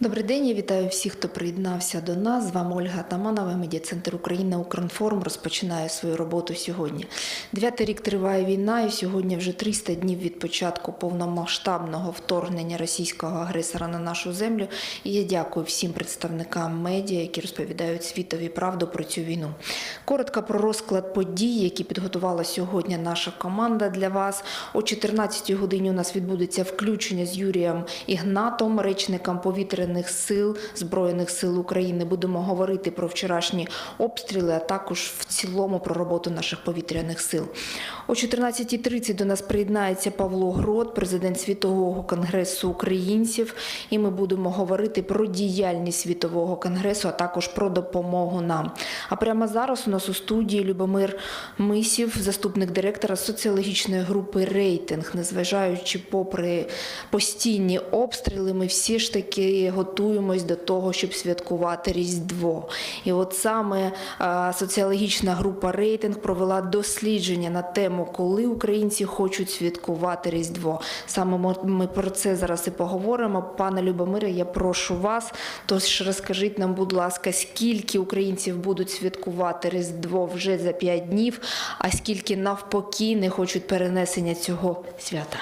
Добрий день, я вітаю всіх, хто приєднався до нас. З вами Ольга Таманова, медіа-центр Україна Укрінформ розпочинає свою роботу сьогодні. Дев'ятий рік триває війна, і сьогодні вже 300 днів від початку повномасштабного вторгнення російського агресора на нашу землю. І я дякую всім представникам медіа, які розповідають світові правду про цю війну. Коротко про розклад подій, які підготувала сьогодні наша команда для вас. О 14 годині у нас відбудеться включення з Юрієм Ігнатом, речником повітряних сил Збройних сил України. Будемо говорити про вчорашні обстріли, а також в цілому про роботу наших повітряних сил. О 14.30 до нас приєднається Павло Грот, президент Світового конгресу українців, і ми будемо говорити про діяльність Світового конгресу, а також про допомогу нам. А прямо зараз у нас у студії Любомир Мисів, заступник директора соціологічної групи Рейтинг. Незважаючи попри постійні обстріли, ми всі ж таки готуємось до того, щоб святкувати Різдво. І от саме е, соціологічна група Рейтинг провела дослідження на тему, коли українці хочуть святкувати Різдво. Саме ми- про це зараз і поговоримо. Пане Любомире, я прошу вас. Тож розкажіть нам, будь ласка, скільки українців будуть святкувати Різдво вже за 5 днів, а скільки навпаки не хочуть перенесення цього свята?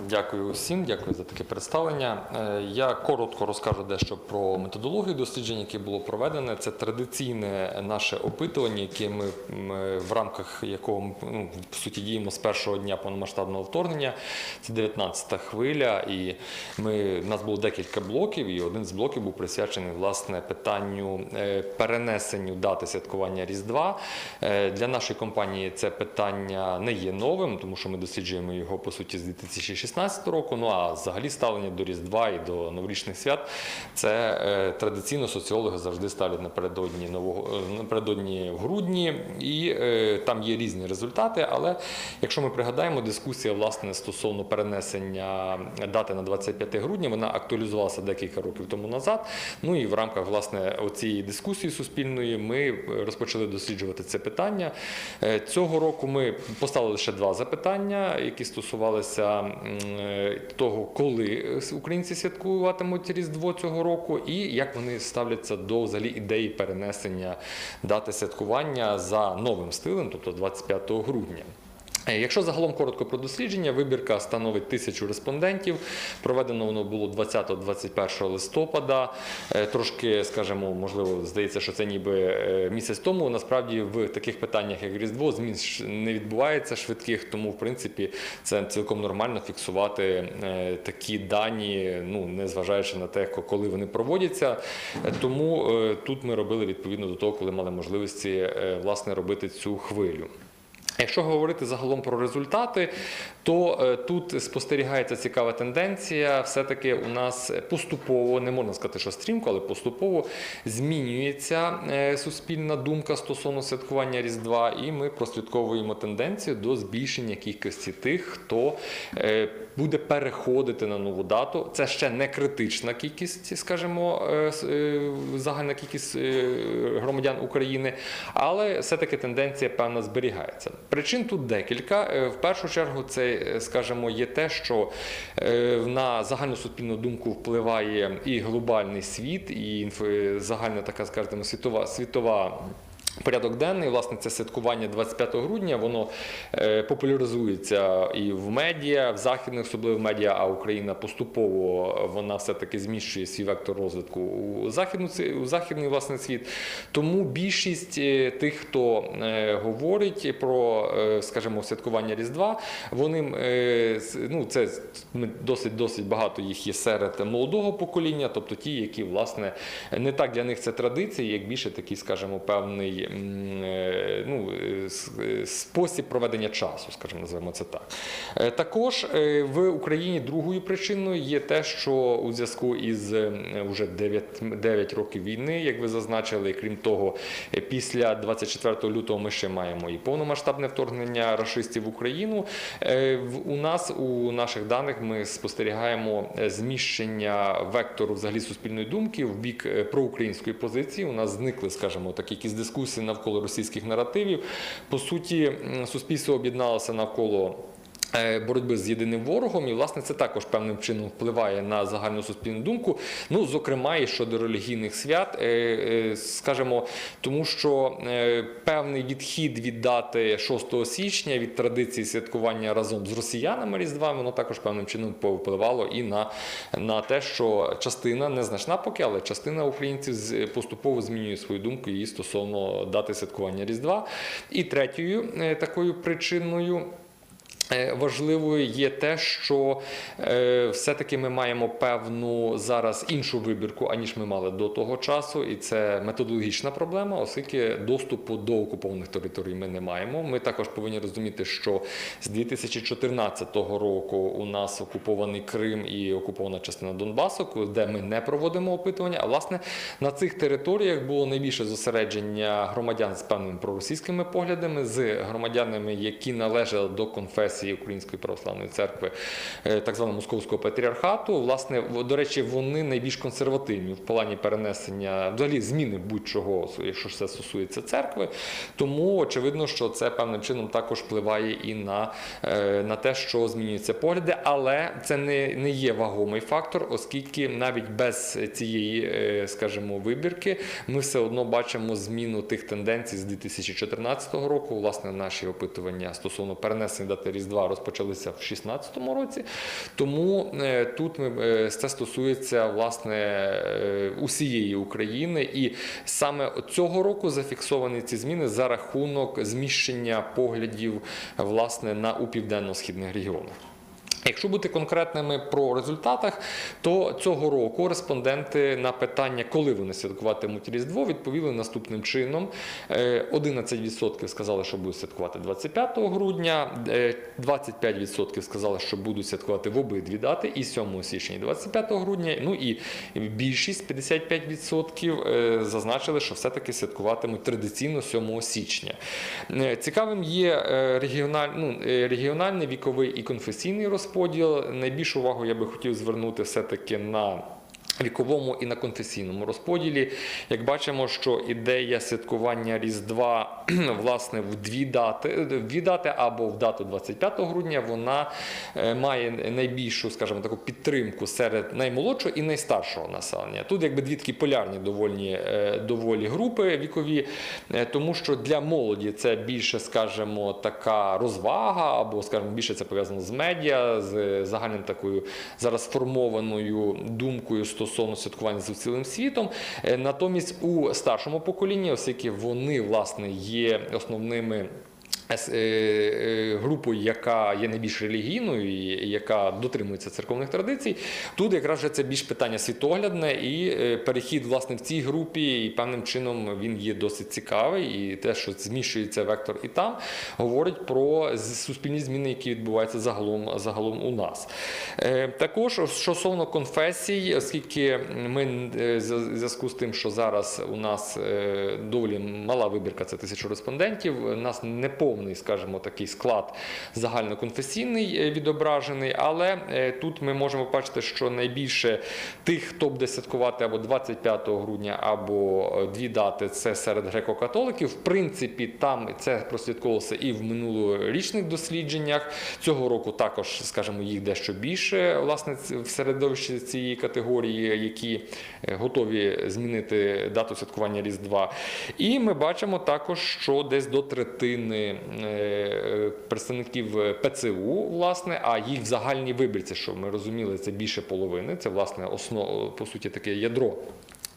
Дякую усім, дякую за таке представлення. Е, Я коротко розкажу дещо про методологію досліджень, яке було проведене. Це традиційне наше опитування, яке ми м, в рамках якого ми ну, в суті діємо з першого дня повномасштабного вторгнення. Це 19-та хвиля, і ми в нас було декілька блоків, і один з блоків був присвячений власне питанню е, перенесенню дати святкування Різдва. Е, Для нашої компанії це питання не є новим, тому що ми досліджуємо його по суті з 2016 року. Ну а взагалі ставлення до Різдва і до новорічних свят це е, традиційно соціологи завжди ставлять напередодні нового е, напередодні в грудні, і е, там є різні результати. Але якщо ми пригадаємо, дискусія власне стосовно перенесення дати на 25 грудня, вона актуалізувалася декілька років тому назад. Ну і в рамках власне цієї дискусії суспільної ми розпочали досліджувати це питання. Е, Цього року ми поставили лише два запитання, які стосувалися е, того, коли українці святкуватимуть Різдво цього року, і як вони ставляться до взагалі ідеї перенесення дати святкування за новим стилем, тобто 25 грудня. Е, Якщо загалом коротко про дослідження, вибірка становить тисячу респондентів. Проведено воно було 20-21 листопада. Е, Трошки, скажімо, можливо, здається, що це ніби е, місяць тому. Насправді в таких питаннях, як Різдво, змін не відбувається швидких, тому в принципі це цілком нормально фіксувати такі дані, ну незважаючи на те, коли вони проводяться. Тому тут ми робили відповідно до того, коли мали можливості власне робити цю хвилю. Якщо говорити загалом про результати, то е, тут спостерігається цікава тенденція. Все-таки у нас поступово, не можна сказати, що стрімко, але поступово змінюється е, суспільна думка стосовно святкування Різдва, і ми прослідковуємо тенденцію до збільшення кількості тих, хто е, буде переходити на нову дату. Це ще не критична кількість, скажімо, загальна кількість громадян України, але все-таки тенденція певна зберігається. Причин тут декілька. Е, В першу чергу, це, е, скажімо, є те, що е, на загальну суспільну думку впливає і глобальний світ, і загальна така, скажімо, світова світова. Порядок денний, власне, це святкування 25 грудня, воно е, популяризується і в медіа, в західних, особливо в медіа, а Україна поступово вона все-таки зміщує свій вектор розвитку у, західну, у західний власне світ. Тому більшість е, тих, хто е, говорить про, скажімо, святкування Різдва, вони ну, це досить досить багато їх є серед молодого покоління, тобто ті, які власне не так для них це традиції, як більше такий, скажімо, певний е, ну, е, е, спосіб проведення часу, скажімо, називаємо це так. Також в Україні другою причиною є те, що у зв'язку із е, уже 9, 9 років війни, як ви зазначили, крім того, після 24 лютого ми ще маємо і повномасштабне вторгнення рашистів в Україну. У нас у наших даних ми спостерігаємо зміщення вектору взагалі суспільної думки в бік проукраїнської позиції. У нас зникли, скажімо, такі якісь дискусії навколо російських наративів. По суті, суспільство об'єдналося навколо Боротьби з єдиним ворогом, і власне це також певним чином впливає на загальну суспільну думку. Ну, зокрема, і щодо релігійних свят, е, е, скажімо, тому що е, певний відхід від дати 6 січня від традиції святкування разом з росіянами Різдва, воно також певним чином повпливало і на, на те, що частина незначна поки, але частина українців поступово змінює свою думку її стосовно дати святкування Різдва. І третьою е, такою причиною. Е, Важливою є те, що е, все-таки ми маємо певну зараз іншу вибірку, аніж ми мали до того часу, і це методологічна проблема, оскільки доступу до окупованих територій ми не маємо. Ми також повинні розуміти, що з 2014 року у нас окупований Крим і окупована частина Донбасу, де ми не проводимо опитування. А власне на цих територіях було найбільше зосередження громадян з певними проросійськими поглядами, з громадянами, які належали до конфесії Української православної церкви, е, так званого московського патріархату. Власне, до речі, вони найбільш консервативні в плані перенесення взагалі зміни будь-чого, якщо це стосується церкви. Тому очевидно, що це певним чином також впливає і на, е, на те, що змінюються погляди, але це не, не є вагомий фактор, оскільки навіть без цієї, е, скажімо, вибірки ми все одно бачимо зміну тих тенденцій з 2014 року. Власне, наші опитування стосовно перенесення дати Різдва розпочалися в 2016 році. Тому е, тут е, це стосується власне е, усієї України, і саме цього року зафіксовані ці зміни за рахунок зміщення поглядів власне на у південно-східних регіонах. Якщо бути конкретними про результатах, то цього року респонденти на питання, коли вони святкуватимуть Різдво, відповіли наступним чином: Е, 11% сказали, що будуть святкувати 25 грудня, е, 25% сказали, що будуть святкувати в обидві дати, і 7 січня, і 25 грудня. Ну і більшість 55% е, зазначили, що все-таки святкуватимуть традиційно 7 січня. Е, Цікавим є е, регіональ, ну, е, регіональний віковий і конфесійний розподіл. Найбільшу увагу я би хотів звернути все-таки на віковому і на конфесійному розподілі. Як бачимо, що ідея святкування Різдва власне в дві дати, в дві дати або в дату 25 грудня, вона е, має найбільшу, скажімо, таку підтримку серед наймолодшого і найстаршого населення. Тут якби дві такі полярні доволі, е, доволі групи вікові, е, тому що для молоді це більше, скажімо, така розвага, або, скажімо, більше це пов'язано з медіа, з загальним такою зараз сформованою думкою стосовно святкування з цілим світом. Е, Натомість у старшому поколінні, оскільки вони власне є основними. Е, е, Групою, яка є найбільш релігійною і яка дотримується церковних традицій, тут якраз вже це більш питання світоглядне і е, перехід власне в цій групі, і певним чином він є досить цікавий. І те, що зміщується вектор і там, говорить про суспільні зміни, які відбуваються загалом, загалом у нас. Також стосовно конфесій, оскільки ми зв'язку з тим, що зараз у нас доволі мала вибірка, це тисячу респондентів, нас не повний, скажімо, такий склад загальноконфесійний е, відображений, але е, тут ми можемо бачити, що найбільше тих, хто буде святкувати або 25 грудня, або е, дві дати, це серед греко-католиків. В принципі, там це прослідковувалося і в минулорічних дослідженнях. Цього року також, скажімо, їх дещо більше власне в середовищі цієї категорії, які готові змінити дату святкування Різдва. І ми бачимо також, що десь до третини представників ПЦУ, власне, а їх в загальній вибірці, що ми розуміли, це більше половини. Це власне основ, по суті, таке ядро.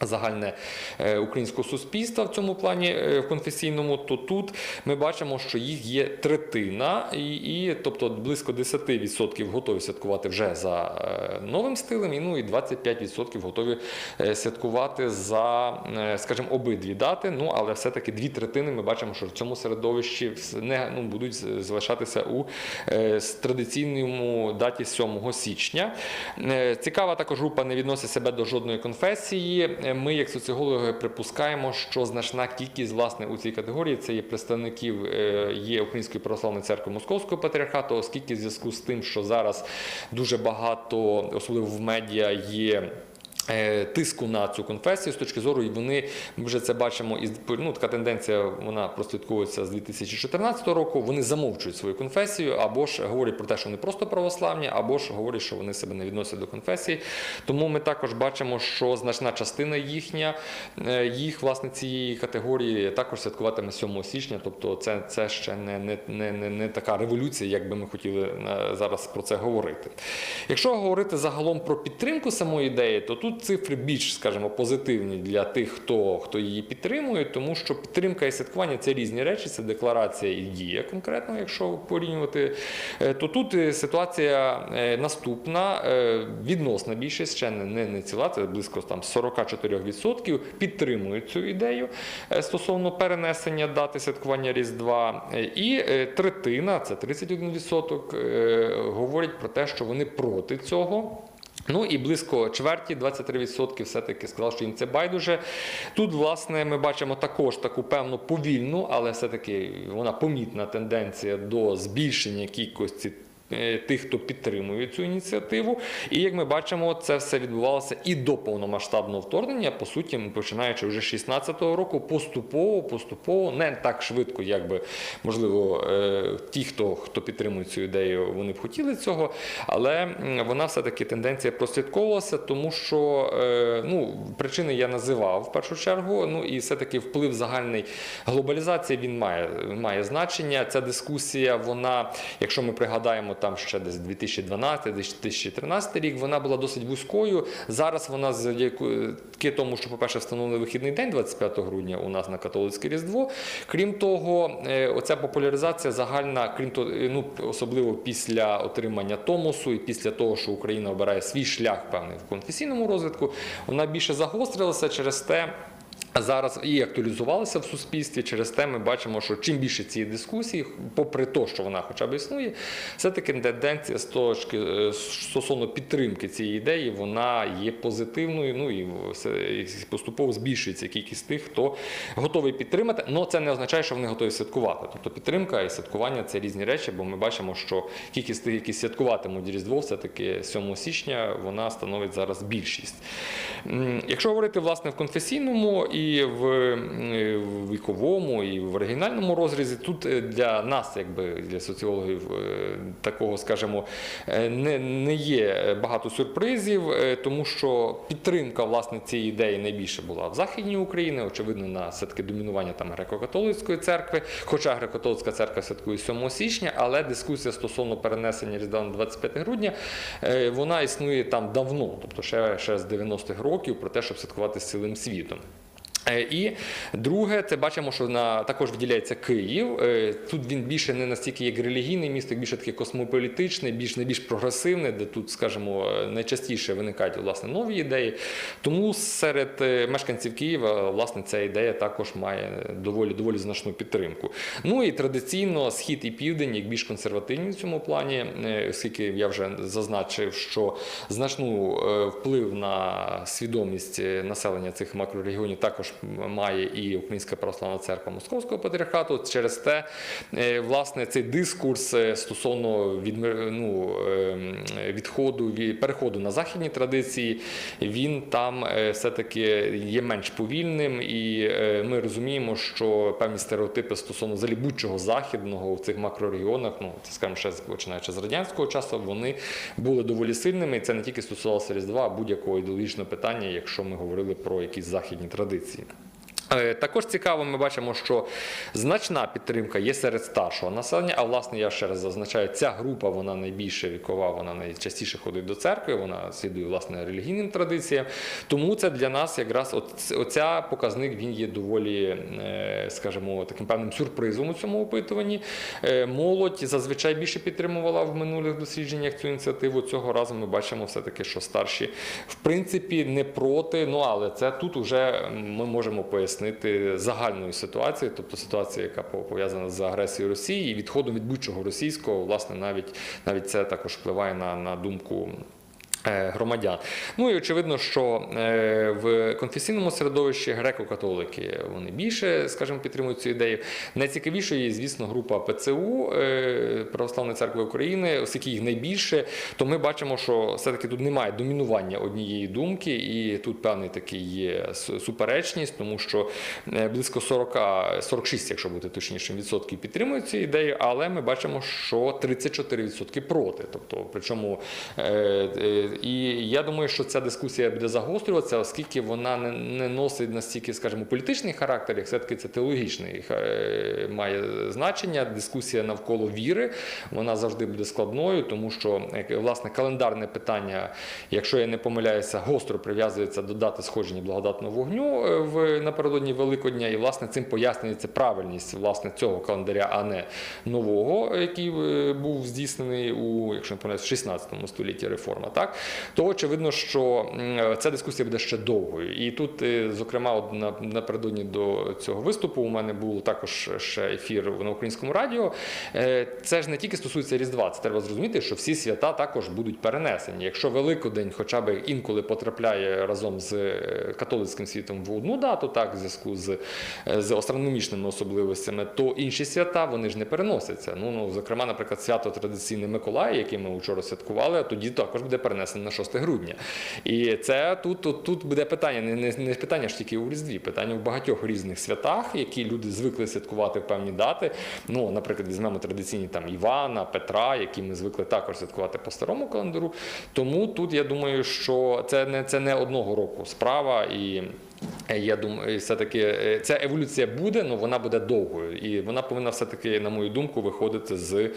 Загальне е, українського суспільства в цьому плані е, в конфесійному, то тут ми бачимо, що їх є третина, і, і тобто близько 10% готові святкувати вже за е, новим стилем, і ну і 25% готові святкувати за, скажімо, обидві дати. Ну але все-таки дві третини ми бачимо, що в цьому середовищі не ну, будуть залишатися у традиційному даті 7 січня. Цікава також група не відносить себе до жодної конфесії. Е, Ми, як соціологи, припускаємо, що значна кількість власне у цій категорії це є представників е, є Української православної церкви Московського патріархату, оскільки в зв'язку з тим, що зараз дуже багато, особливо в медіа, є Тиску на цю конфесію з точки зору, і вони ми вже це бачимо. І ну, така тенденція вона прослідковується з 2014 року. Вони замовчують свою конфесію, або ж говорять про те, що вони просто православні, або ж говорять, що вони себе не відносять до конфесії. Тому ми також бачимо, що значна частина їхня, е, їх власне цієї категорії також святкуватиме 7 січня. Тобто, це, це ще не, не, не, не, не така революція, як би ми хотіли е, зараз про це говорити. Якщо говорити загалом про підтримку самої ідеї, то тут цифри більш, скажімо, позитивні для тих, хто, хто її підтримує, тому що підтримка і святкування це різні речі, це декларація і дія конкретно, якщо порівнювати, Е, то тут е, ситуація е, наступна. Відносна більшість, ще не, не, ціла, це близько там 44% підтримують цю ідею стосовно перенесення дати святкування Різдва. І третина, це 31%, е, говорять про те, що вони проти цього. Ну і близько чверті, 23% все-таки сказали, що їм це байдуже. Тут, власне, ми бачимо також таку певну повільну, але все-таки вона помітна тенденція до збільшення кількості. Е, Тих, хто підтримує цю ініціативу, і як ми бачимо, це все відбувалося і до повномасштабного вторгнення. По суті, починаючи вже 16-го року, поступово, поступово, не так швидко, як би можливо, е, ті, хто хто підтримує цю ідею, вони б хотіли цього, але вона все-таки тенденція прослідковувалася, тому що е, ну, причини я називав в першу чергу. Ну і все-таки вплив загальний глобалізації він має, має значення. Ця дискусія, вона, якщо ми пригадаємо там ще десь 2012-2013 рік, вона була досить вузькою. Зараз вона завдяки тому, що, по-перше, встановили вихідний день 25 грудня у нас на католицьке Різдво. Крім того, е, оця популяризація загальна, крім того, е, ну особливо після отримання Томосу і після того, що Україна обирає свій шлях певний в конфесійному розвитку, вона більше загострилася через те. Зараз і актуалізувалася в суспільстві. Через те ми бачимо, що чим більше цієї дискусії, попри те, що вона хоча б існує, все-таки тенденція з точки е, стосовно підтримки цієї ідеї, вона є позитивною. Ну і поступово збільшується кількість тих, хто готовий підтримати. але це не означає, що вони готові святкувати. Тобто підтримка і святкування це різні речі, бо ми бачимо, що кількість тих, які святкуватимуть Різдво, все-таки 7 січня вона становить зараз більшість. Якщо говорити власне в конфесійному і в, в віковому, і в оригінальному розрізі, тут е, для нас, якби для соціологів, е, такого, скажімо, е, не, не є багато сюрпризів, е, тому що підтримка власне цієї ідеї найбільше була в Західній Україні, очевидно, на все-таки домінування там греко-католицької церкви, хоча греко-католицька церква святкує 7 січня, але дискусія стосовно перенесення Різдва на 25 грудня, е, вона існує там давно, тобто ще, ще з 90-х років, про те, щоб святкувати з цілим світом. Е, І друге, це бачимо, що на також виділяється Київ. Е, Тут він більше не настільки як релігійне місто, як більше таке космополітичне, більш найбільш прогресивне, де тут, скажімо, найчастіше виникають власне нові ідеї. Тому серед е, мешканців Києва власне ця ідея також має доволі доволі значну підтримку. Ну і традиційно схід і південь, як більш консервативні в цьому плані, оскільки я вже зазначив, що значну вплив на свідомість населення цих макрорегіонів також має і Українська православна церква Московського патріархату. Через те, е, власне, цей дискурс е, стосовно відмир- ну, е, відходу від переходу на західні традиції, він там е, все-таки є менш повільним, і ми розуміємо, що певні стереотипи стосовно взагалі будь-чого західного в цих макрорегіонах, ну скажімо, ще починаючи з радянського часу, вони були доволі сильними. І це не тільки стосувалося Різдва, а будь-якого ідеологічного питання, якщо ми говорили про якісь західні традиції. Е, Також цікаво, ми бачимо, що значна підтримка є серед старшого населення. А власне, я ще раз зазначаю, ця група вона найбільше вікова, вона найчастіше ходить до церкви, вона слідує власне релігійним традиціям. Тому це для нас якраз оця показник він є доволі, е, скажімо, таким певним сюрпризом у цьому опитуванні. Е, Молодь зазвичай більше підтримувала в минулих дослідженнях цю ініціативу. Цього разу ми бачимо все-таки, що старші в принципі не проти. Ну але це тут вже ми можемо пояснити загальною ситуацією, тобто ситуація, яка пов'язана з агресією Росії і відходом від будь-чого російського, власне, навіть навіть це також впливає на, на думку. Е, громадян. Ну і очевидно, що е, в конфесійному середовищі греко-католики вони більше, скажімо, підтримують цю ідею. Найцікавішою є, звісно, група ПЦУ е, Православної церкви України, оскільки їх найбільше, то ми бачимо, що все-таки тут немає домінування однієї думки, і тут певний такий є суперечність, тому що е, близько 40, 46, якщо бути точнішим, відсотків підтримують цю ідею, але ми бачимо, що 34% проти. Тобто, причому е, е, і я думаю, що ця дискусія буде загострюватися, оскільки вона не, носить настільки, скажімо, політичний характер, як все-таки це теологічний е, має значення. Дискусія навколо віри вона завжди буде складною, тому що власне календарне питання, якщо я не помиляюся, гостро прив'язується до дати сходження благодатного вогню е, в напередодні Великодня, і власне цим пояснюється правильність власне цього календаря, а не нового, який е, був здійснений у, якщо не помиляюсь, в 16 столітті реформа. Так то очевидно, що ця дискусія буде ще довгою. І тут, е, зокрема, напередодні до цього виступу у мене був також ще ефір на українському радіо. Е, Це ж не тільки стосується Різдва, це треба зрозуміти, що всі свята також будуть перенесені. Якщо Великодень, хоча б інколи потрапляє разом з е, католицьким світом в одну дату, так в зв'язку з, з астрономічними особливостями, то інші свята вони ж не переносяться. Ну, ну зокрема, наприклад, свято традиційне Миколая, яке ми вчора святкували, тоді також буде перенесено на 6 грудня. І це тут, тут, тут буде питання, не, не, не питання ж тільки у Різдві, питання в багатьох різних святах, які люди звикли святкувати в певні дати. Ну, наприклад, візьмемо традиційні там Івана, Петра, які ми звикли також святкувати по старому календару. Тому тут я думаю, що це не це не одного року справа і. Е, Я думаю, все-таки е, ця еволюція буде, але вона буде довгою. І вона повинна все-таки, на мою думку, виходити з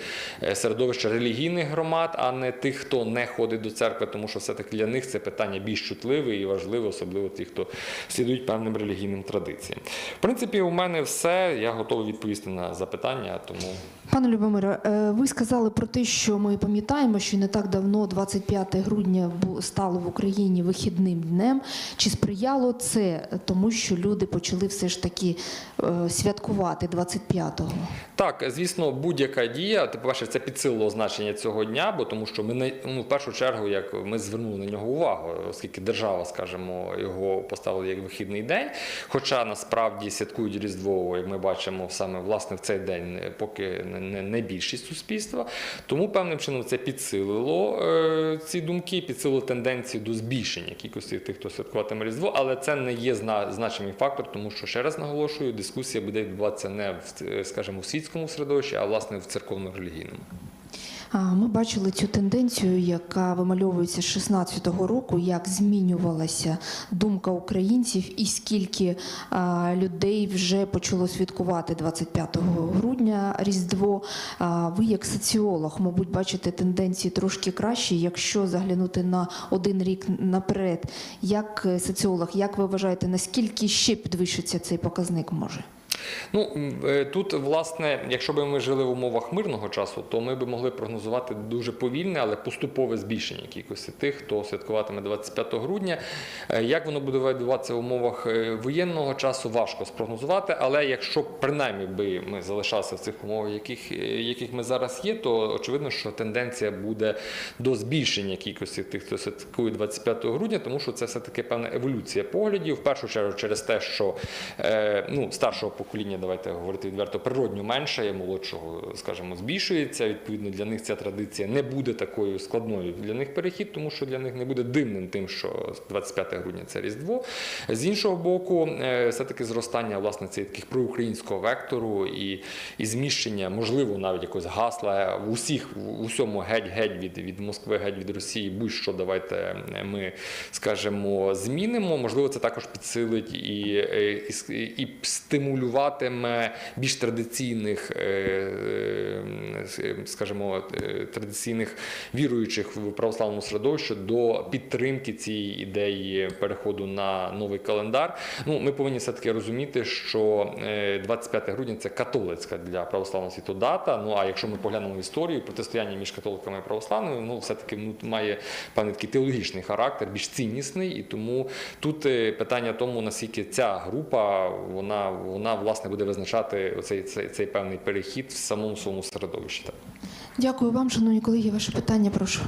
е, середовища релігійних громад, а не тих, хто не ходить до церкви, тому що все-таки для них це питання більш чутливе і важливе, особливо ті, хто слідують певним релігійним традиціям. В принципі, у мене все. Я готовий відповісти на запитання, тому. Пане Любомире, е, ви сказали про те, що ми пам'ятаємо, що не так давно, 25 грудня, стало в Україні вихідним днем. Чи сприяло це тому, що люди почали все ж таки е, святкувати 25-го? Так, звісно, будь-яка дія, ти по-перше, це підсилило значення цього дня, бо тому що ми ну, в першу чергу, як ми звернули на нього увагу, оскільки держава, скажімо, його поставила як вихідний день. Хоча насправді святкують Різдво, як ми бачимо, саме власне в цей день, поки не, не, не більшість суспільства. Тому певним чином це підсилило е, ці думки, підсилило тенденцію до збільшення кількості тих, хто святкуватиме Різдво, але це не є зна- значимий фактор, тому що ще раз наголошую, дискусія буде відбуватися не в е, скажімо, в світському середовищі, а власне в церковно-релігійному. Ми бачили цю тенденцію, яка вимальовується з 16-го року, як змінювалася думка українців, і скільки людей вже почало святкувати 25 грудня Різдво. Ви, як соціолог, мабуть, бачите тенденції трошки кращі, якщо заглянути на один рік наперед. Як е, соціолог, як ви вважаєте, наскільки ще підвищиться цей показник може? Ну е, тут, власне, якщо б ми жили в умовах мирного часу, то ми б могли прогнозувати дуже повільне, але поступове збільшення кількості тих, хто святкуватиме 25 грудня. Е, Як воно буде відбуватися в умовах е, воєнного часу, важко спрогнозувати. Але якщо принаймні би ми залишалися в цих умовах, яких, яких ми зараз є, то очевидно, що тенденція буде до збільшення кількості тих, хто святкує 25 грудня, тому що це все таки певна еволюція поглядів. В першу чергу через те, що ну, старшого покоління, давайте говорити відверто, природньо менше, молодшого, скажімо, збільшується. Відповідно, для них ця традиція не буде такою складною для них перехід, тому що для них не буде дивним тим, що 25 грудня це Різдво. З іншого боку, е, все-таки зростання власне цих таких проукраїнського вектору і, і зміщення, можливо, навіть якогось гасла в усіх в усьому геть-геть від, від Москви, геть від Росії, будь-що давайте ми скажемо змінимо. Можливо, це також підсилить і, е, і, с- і стимулюватиме більш традиційних, е, е, скажімо, е, традиційних віруючих в православному середовищі до підтримки цієї ідеї переходу на новий календар. Ну, ми повинні все таки розуміти, що е, 25 грудня це католицька для православного світу дата. Ну а якщо ми поглянемо в історію, протистояння між католиками і православними, ну все таки ну, має певний такий теологічний характер, більш ціннісний, і тому тут питання тому, наскільки ця група вона, вона власне буде визначати оцей цей, цей певний перехід в самому своєму середовищі. Дякую вам, шановні колеги. Ваше питання, прошу.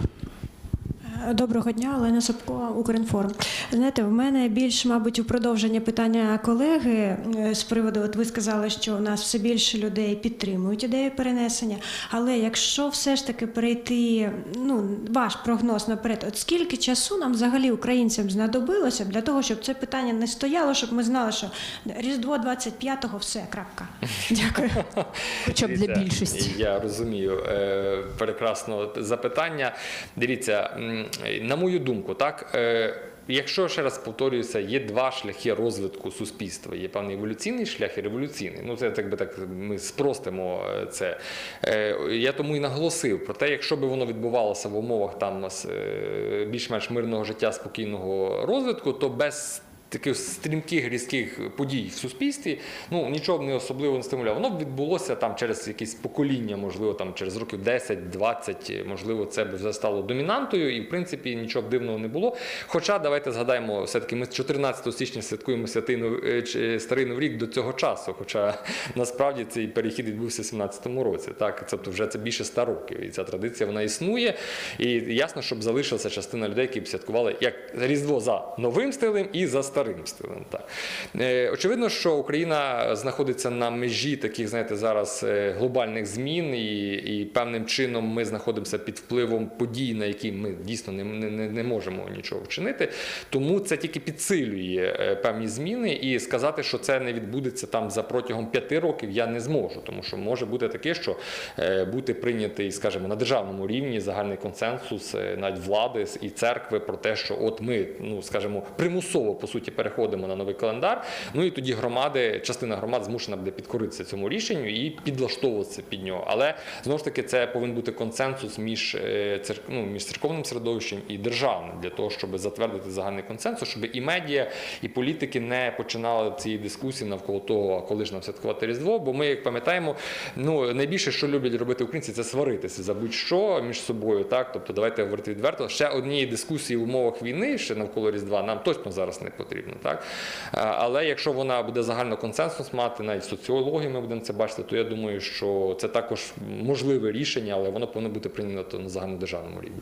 Доброго дня, Олена Собко, Укрінформ. Знаєте, в мене більш, мабуть, у продовження питання колеги е, з приводу, от ви сказали, що у нас все більше людей підтримують ідею перенесення. Але якщо все ж таки перейти, ну ваш прогноз наперед, от скільки часу нам взагалі українцям знадобилося б для того, щоб це питання не стояло, щоб ми знали, що Різдво 25-го все, крапка. Дякую. Хоча б для більшості. Я розумію е, прекрасно запитання. Дивіться, на мою думку, так. е, Якщо ще раз повторююся, є два шляхи розвитку суспільства. Є певний еволюційний шлях і революційний. Ну це так би так ми спростимо е, це. Е, Я тому і наголосив про те, якщо би воно відбувалося в умовах там більш-менш мирного життя, спокійного розвитку, то без таких стрімких різких подій в суспільстві, ну нічого не особливо не стимулювало. Воно б відбулося там через якесь покоління, можливо, там через років 10-20, можливо, це б вже стало домінантою, і в принципі нічого б дивного не було. Хоча давайте згадаємо, все-таки ми з 14 січня святкуємо святий Нов- е, чи старий новий рік до цього часу. Хоча насправді цей перехід відбувся в 17-му році. Так, тобто вже це більше 100 років, і ця традиція вона існує. І ясно, щоб залишилася частина людей, які б святкували як Різдво за новим стилем і за старим стилем. Так. Е, Очевидно, що Україна знаходиться на межі таких, знаєте, зараз е, глобальних змін, і, і певним чином ми знаходимося під впливом подій, на які ми дійсно не, не, не- можемо нічого вчинити. Тому це тільки підсилює е, певні зміни, і сказати, що це не відбудеться там за протягом п'яти років, я не зможу, тому що може бути таке, що бути прийнятий, скажімо, на державному рівні загальний консенсус навіть влади і церкви про те, що от ми, ну скажімо, примусово по суті переходимо на новий календар. Ну і тоді громади, частина громад змушена буде підкоритися цьому рішенню і підлаштовуватися під нього. Але знову ж таки це повинен бути консенсус між е, ну, між церковним середовищем і державним для того, щоб затвердити загальний консенсус, щоб і медіа, і політики не починали цієї дискусії навколо того, коли ж нам святкувати Різдво. Бо ми, як пам'ятаємо, ну найбільше, що люблять робити українці, це сваритися за будь-що між собою. Так, тобто, давайте говорити відверто. Ще однієї дискусії в умовах війни, ще навколо Різдва, нам точно зараз не потрібно. Так? Але якщо вона буде загально консенсус мати, навіть соціологи ми будемо це бачити, то я думаю, що це також можливе рішення, але воно повинно бути прийнято на загальнодержавному рівні.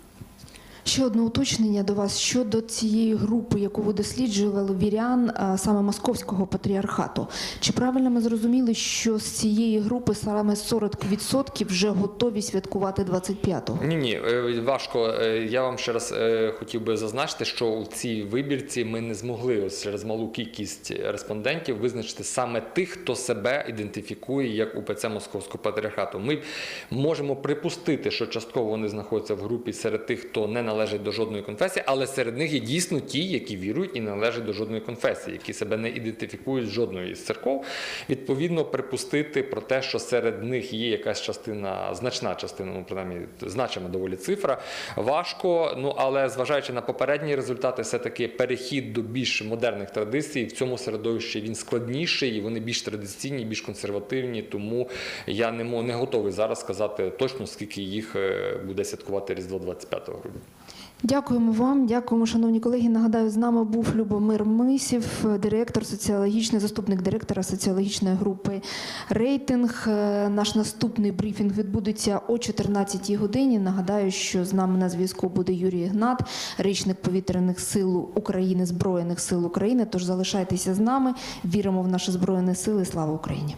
Ще одне уточнення до вас щодо цієї групи, яку ви досліджували вірян саме московського патріархату. Чи правильно ми зрозуміли, що з цієї групи саме 40% вже готові святкувати 25-го? Ні, ні, важко. Е, Я вам ще раз е, хотів би зазначити, що у цій вибірці ми не змогли через малу кількість респондентів визначити саме тих, хто себе ідентифікує як УПЦ Московського патріархату. Ми можемо припустити, що частково вони знаходяться в групі серед тих, хто не належить до жодної конфесії, але серед них є дійсно ті, які вірують і не належать до жодної конфесії, які себе не ідентифікують з жодною із церков. Відповідно, припустити про те, що серед них є якась частина, значна частина, ну принаймні значима доволі цифра. Важко, ну але зважаючи на попередні результати, все-таки перехід до більш модерних традицій в цьому середовищі він складніший, і вони більш традиційні, більш консервативні. Тому я не не готовий зараз сказати точно скільки їх е, буде святкувати Різдво 25 грудня. Дякуємо вам, дякуємо, шановні колеги. Нагадаю, з нами був Любомир Мисів, директор соціологічний, заступник директора соціологічної групи Рейтинг. Е, Наш наступний брифінг відбудеться о 14 годині. Нагадаю, що з нами на зв'язку буде Юрій Гнат, речник повітряних сил України, Збройних сил України. Тож залишайтеся з нами. Віримо в наші збройні сили. Слава Україні!